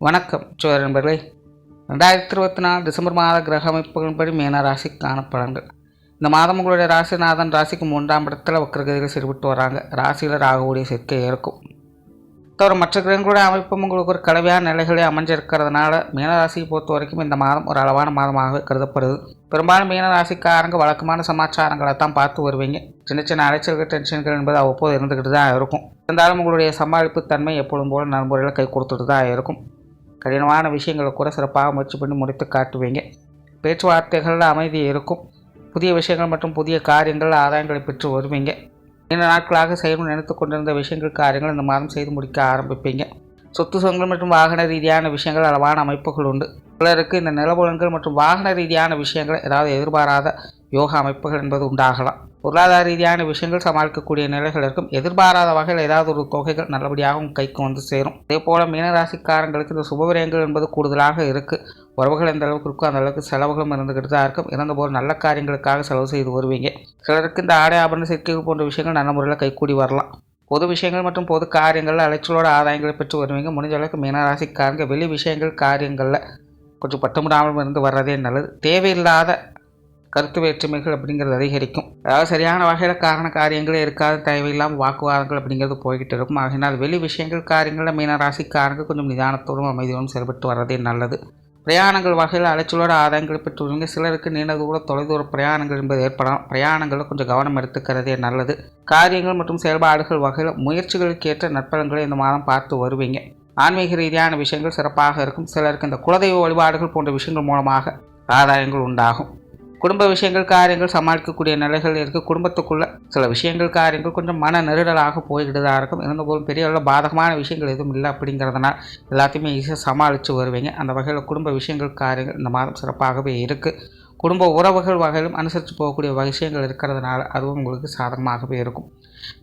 வணக்கம் சோழ நண்பர்களே. ரெண்டாயிரத்தி இருபத்தி நாலு டிசம்பர் மாத கிரக அமைப்புகளின்படி மீன ராசிக்கான பலன்கள். இந்த மாதம் உங்களுடைய ராசிநாதன் ராசிக்கு மூன்றாம் இடத்துல வக்கரகதியில் செயல்பட்டு வராங்க. ராசியில் ராகவுடைய சேர்க்கை இருக்கும் தவிர மற்ற கிரகங்களுடைய அமைப்பும் உங்களுக்கு ஒரு கலவையான நிலைகளே அமைஞ்சிருக்கிறதுனால மீனராசியை பொறுத்த வரைக்கும் இந்த மாதம் ஒரு அளவான மாதமாகவே கருதப்படுது. பெரும்பாலும் மீனராசிக்காரங்க வழக்கமான சமாச்சாரங்களை தான் பார்த்து வருவீங்க. சின்ன சின்ன அலைச்சல்கள் டென்ஷன்கள் என்பது அவ்வப்போது இருந்துக்கிட்டு தான் இருக்கும். இருந்தாலும் உங்களுடைய சமாளிப்பு தன்மை எப்பொழுதும் போல நண்பர்களை கை கொடுத்துட்டு தான் இருக்கும். கடினமான விஷயங்களை கூட சிறப்பாக முயற்சி பண்ணி முடித்து காட்டுவீங்க. பேச்சுவார்த்தைகளில் அமைதி இருக்கும். புதிய விஷயங்கள் மற்றும் புதிய காரியங்கள் ஆதாயங்களை பெற்று வருவீங்க. நீண்ட நாட்களாக செய்யணும்னு நினைத்து கொண்டிருந்த விஷயங்கள் காரியங்கள் இந்த மாதம் செய்து முடிக்க ஆரம்பிப்பீங்க. சொத்து சுகங்கள் மற்றும் வாகன ரீதியான விஷயங்கள் அளவான அமைப்புகள் உண்டு. சிலருக்கு இந்த நிலபுலன்கள் மற்றும் வாகன ரீதியான விஷயங்கள் ஏதாவது எதிர்பாராத யோகா அமைப்புகள் என்பது உண்டாகலாம். பொருளாதார ரீதியான விஷயங்கள் சமாளிக்கக்கூடிய நிலைகள் இருக்கும் எதிர்பாராத வகையில் ஏதாவது ஒரு தொகைகள் நல்லபடியாக உங்கள் கைக்கு வந்து சேரும். அதே போல் மீனராசிக்காரங்களுக்கு இந்த சுபவிரயங்கள் என்பது கூடுதலாக இருக்குது உறவுகள் எந்த அளவுக்கு இருக்கோ அந்த அளவுக்கு செலவுகளும் இருந்துக்கிட்டு தான் இருக்கும். இருந்தபோது நல்ல காரியங்களுக்காக செலவு செய்து வருவீங்க. சிலருக்கு இந்த ஆடை ஆபரண சேர்க்கைகள் போன்ற விஷயங்கள் நல்ல முறையில் கைக்கூடி வரலாம். பொது விஷயங்கள் மற்றும் பொது காரியங்களில் அலைச்சலோட ஆதாயங்களை பெற்று வருவீங்க. முடிஞ்ச அளவுக்கு மீனராசிக்காரங்க வெளி விஷயங்கள் காரியங்களில் கொஞ்சம் பட்டமுடாமல் இருந்து வர்றதே நல்லது. தேவையில்லாத கருத்து வேற்றுமைகள் அப்படிங்கிறது அதிகரிக்கும். அதாவது சரியான வகையில் காரண காரியங்களே இருக்காது தேவையில்லாமல் வாக்குவாதங்கள் அப்படிங்கிறது போய்கிட்டு இருக்கும். ஆகினால் வெளி விஷயங்கள் காரியங்களில் மீனராசிக்காரங்க கொஞ்சம் நிதானத்தோடும் அமைதியோடும் செயல்பட்டு வர்றதே நல்லது. பிரயாணங்கள் வகையில் அலைச்சலோட ஆதாயங்கள் பெற்றுள்ளவங்க சிலருக்கு நீண்ட தூர தொலைதூர பிரயாணங்கள் என்பது ஏற்படலாம். பிரயாணங்களில் கொஞ்சம் கவனம் எடுத்துக்கிறதே நல்லது. காரியங்கள் மற்றும் செயல்பாடுகள் வகையில் முயற்சிகளுக்கு ஏற்ற நற்பலன்களை இந்த மாதம் பார்த்து வருவீங்க. ஆன்மீக ரீதியான விஷயங்கள் சிறப்பாக இருக்கும். சிலருக்கு இந்த குலதெய்வ வழிபாடுகள் போன்ற விஷயங்கள் மூலமாக ஆதாயங்கள் உண்டாகும். குடும்ப விஷயங்கள் காரியங்கள் சமாளிக்கக்கூடிய நிலைகள் இருக்குது குடும்பத்துக்குள்ள சில விஷயங்கள் காரியங்கள் கொஞ்சம் மன நெருடலாக போய்கிட்டு தான் இருக்கும் இருந்தபோதும் பெரிய அளவில் பாதகமான விஷயங்கள் எதுவும் இல்லை அப்படிங்கிறதுனால எல்லாத்தையுமே ஈஸியாக சமாளித்து வருவீங்க. அந்த வகையில் குடும்ப விஷயங்கள் காரியங்கள் இந்த மாதம் சிறப்பாகவே இருக்குது குடும்ப உறவுகள் வகையிலும் அனுசரித்து போகக்கூடிய விஷயங்கள் இருக்கிறதுனால அதுவும் உங்களுக்கு சாதகமாகவே இருக்கும்.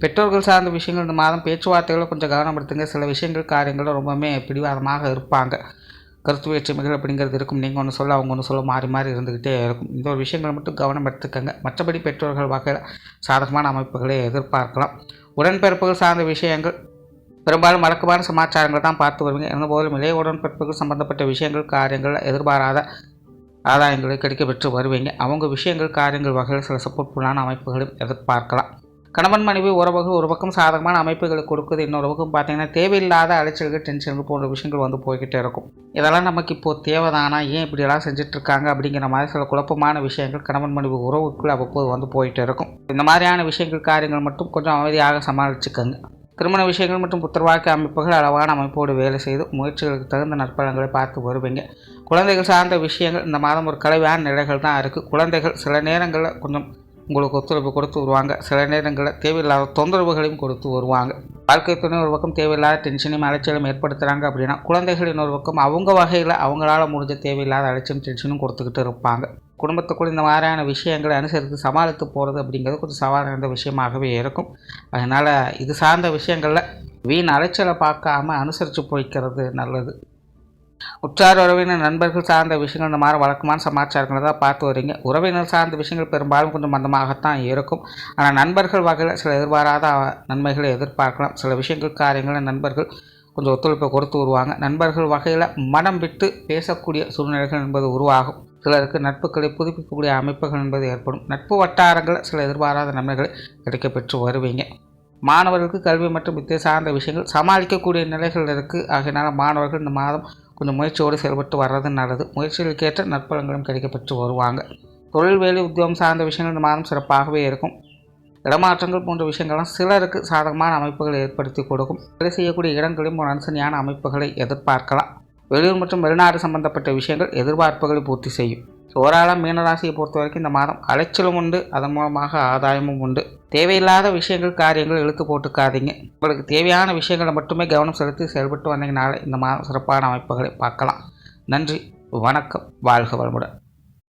பெற்றோர்கள் சார்ந்த விஷயங்கள் இந்த மாதம் பேச்சுவார்த்தைகளை கொஞ்சம் கவனப்படுத்துங்க. சில விஷயங்கள் காரியங்களும் ரொம்பவுமே பிடிவாதமாக இருப்பாங்க. கருத்து வேற்றுமைகள் அப்படிங்கிறது இருக்கும். நீங்கள் ஒன்று சொல்ல அவங்க ஒன்று சொல்ல மாறி மாறி இருந்துக்கிட்டே இருக்கும். இந்த ஒரு விஷயங்களை மட்டும் கவனம் எடுத்துக்கங்க. மற்றபடி பெற்றோர்கள் வகையில் சாதகமான அமைப்புகளை எதிர்பார்க்கலாம். உடன்பிறப்புகள் சார்ந்த விஷயங்கள் பெரும்பாலும் வழக்கமான சமாச்சாரங்களை தான் பார்த்து வருவீங்க. இருந்தபோதிலும் இளைய உடன்பிறப்புகள் சம்பந்தப்பட்ட விஷயங்கள் காரியங்கள் எதிர்பாராத ஆதாயங்களை கிடைக்க பெற்று வருவீங்க. அவங்க விஷயங்கள் காரியங்கள் வகையில் சில சப்போர்ட்ஃபுல்லான அமைப்புகளையும் எதிர்பார்க்கலாம். கணவன் மனைவி உறவுகள் ஒரு பக்கம் சாதகமான அமைப்புகளை கொடுக்குது இன்னொரு பக்கம் பார்த்தீங்கன்னா தேவையில்லாத அலைச்சல்கள் டென்ஷன்கள் போன்ற விஷயங்கள் வந்து போய்கிட்டே இருக்கும். இதெல்லாம் நமக்கு இப்போது தேவைதானா? ஏன் இப்படியெல்லாம் செஞ்சிட்ருக்காங்க? அப்படிங்கிற மாதிரி சில குழப்பமான விஷயங்கள் கணவன் மனைவி உறவுக்குள் அவ்வப்போது வந்து போயிட்டு இருக்கும். இந்த மாதிரியான விஷயங்கள் காரியங்கள் மட்டும் கொஞ்சம் அமைதியாக சமாளிச்சுக்கோங்க. திருமண விஷயங்கள் மற்றும் புத்திரவாக்க அமைப்புகள் அளவான அமைப்போடு வேலை செய்து முயற்சிகளுக்கு தகுந்த நற்பலன்களை பார்த்து வருவீங்க. குழந்தைகள் சார்ந்த விஷயங்கள் இந்த மாதம் ஒரு கலவையான நிலைகள் தான் இருக்குது குழந்தைகள் சில நேரங்களில் கொஞ்சம் உங்களுக்கு ஒத்துழைப்பு கொடுத்து வருவாங்க. சில நேரங்களில் தேவையில்லாத தொந்தரவுகளையும் கொடுத்து வருவாங்க. வாழ்க்கை துணை ஒரு பக்கம் தேவையில்லாத டென்ஷனையும் அலைச்சலும் ஏற்படுத்துகிறாங்க அப்படின்னா குழந்தைகள் இன்னொரு பக்கம் அவங்க வகையில் அவங்களால முடிஞ்ச தேவையில்லாத அலைச்சலும் டென்ஷனும் கொடுத்துக்கிட்டு இருப்பாங்க. குடும்பத்துக்குள் இந்த மாதிரியான விஷயங்களை அனுசரித்து சமாளித்து போகிறது அப்படிங்கிறது கொஞ்சம் சவால் நிறைந்த விஷயமாகவே இருக்கும். அதனால் இது சார்ந்த விஷயங்களில் வீண் அலைச்சலை பார்க்காம அனுசரித்து போய்க்கிறது நல்லது. உற்றார் உறவினர் நண்பர்கள் சார்ந்த விஷயங்கள் இந்த மாதிரி வழக்கமான சமாச்சாரங்களை தான் பார்த்து வரீங்க உறவினர் சார்ந்த விஷயங்கள் பெரும்பாலும் கொஞ்சம் மந்தமாகத்தான் இருக்கும். ஆனால் நண்பர்கள் வகையில் சில எதிர்பாராத நன்மைகளை எதிர்பார்க்கலாம். சில விஷயங்கள் காரியங்களை நண்பர்கள் கொஞ்சம் ஒத்துழைப்பை கொடுத்து வருவாங்க. நண்பர்கள் வகையில் மனம் விட்டு பேசக்கூடிய சூழ்நிலைகள் என்பது உருவாகும். சிலருக்கு நட்புகளை புதுப்பிக்கக்கூடிய அமைப்புகள் என்பது ஏற்படும். நட்பு வட்டாரங்களில் சில எதிர்பாராத நன்மைகளை கிடைக்கப்பெற்று வருவீங்க. மாணவர்களுக்கு கல்வி மற்றும் வித்தியை சார்ந்த விஷயங்கள் சமாளிக்கக்கூடிய நிலைகள் இருக்குது. ஆகையினால மாணவர்கள் இந்த மாதம் கொஞ்சம் முயற்சியோடு செயல்பட்டு வர்றது நல்லது. முயற்சிகளுக்கேற்ற நற்பலன்களும் கிடைக்கப்பெற்று வருவாங்க. தொழில் வேலை உத்தியோகம் சார்ந்த விஷயங்கள் இந்த மாதம் சிறப்பாகவே இருக்கும். இடமாற்றங்கள் போன்ற விஷயங்கள்லாம் சிலருக்கு சாதகமான அமைப்புகளை ஏற்படுத்தி கொடுக்கும். வேலை செய்யக்கூடிய இடங்களையும் ஒரு அனுசரியான அமைப்புகளை எதிர்பார்க்கலாம். வெளியூர் மற்றும் வெளிநாடு சம்பந்தப்பட்ட விஷயங்கள் எதிர்பார்ப்புகளை பூர்த்தி செய்யும். ஸோ ஓராளாக மீனராசியை பொறுத்த வரைக்கும் இந்த மாதம் அலைச்சலும் உண்டு அதன் மூலமாக ஆதாயமும் உண்டு. தேவையில்லாத விஷயங்கள் காரியங்கள் இழுத்து போட்டுக்காதீங்க. உங்களுக்கு தேவையான விஷயங்களை மட்டுமே கவனம் செலுத்தி செயல்பட்டு வந்தீங்கனால இந்த மாதம் சிறப்பான அமைப்புகளை பார்க்கலாம். நன்றி வணக்கம் வாழ்க வளமுடன்.